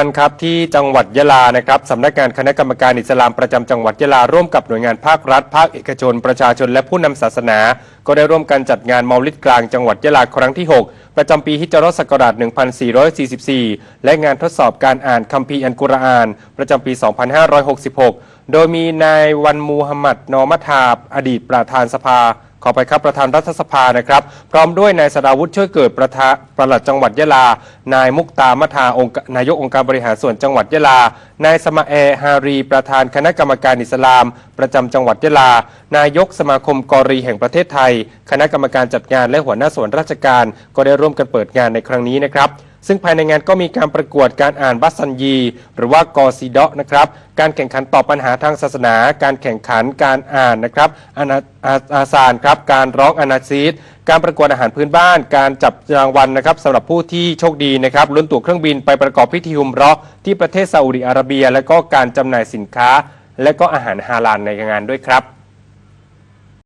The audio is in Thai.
ท่านครับที่จังหวัดยะลานะครับสำนักงานคณะกรรมการอิสลามประจำจังหวัดยะลาร่วมกับหน่วยงานภาครัฐ ภาคเอกชน ประชาชนและผู้นำศาสนา ก็ได้ร่วมกันจัดงานเมาลิดกลางจังหวัดยะลาครั้งที่ 6 ประจำปีฮิจรัสกราช 1444 และงานทดสอบการอ่านคัมภีร์อันกุรอาน ประจำปี 2566 โดยมีนายวันมูฮัมหมัดนอมัทาบอดีตประธานสภา ขอไปครับประธานรัฐสภานะครับ พร้อมด้วยนายสราวุฒิช่วยเกิดประธานปลัดจังหวัดยะลา นายมุกตามะทาองค์นายกองค์การบริหารส่วนจังหวัดยะลานายสมาแอฮารี ประธานคณะกรรมการอิสลาม ประจำจังหวัดยะลา นายกสมาคมกอรีแห่งประเทศไทย คณะกรรมการจัดงานและหัวหน้าส่วนราชการ ก็ได้ร่วมกันเปิดงานในครั้งนี้นะครับ ซึ่งภายในงานก็มีการประกวดการอ่านบัสซันยี หรือว่ากอซีดะนะครับ การแข่งขันตอบปัญหาทางศาสนา การแข่งขันการอ่านนะครับอานาอาอาซานครับ การร้องอนาซีดการประกวดอาหารพื้นบ้าน การจับรางวัลนะครับสำหรับผู้ที่โชคดีนะครับลุ้นตั๋วเครื่องบินไปประกอบพิธีฮุมเราะห์ที่ประเทศซาอุดิอาระเบีย และก็การจำหน่ายสินค้า และก็อาหารฮาลาลในงานด้วยครับ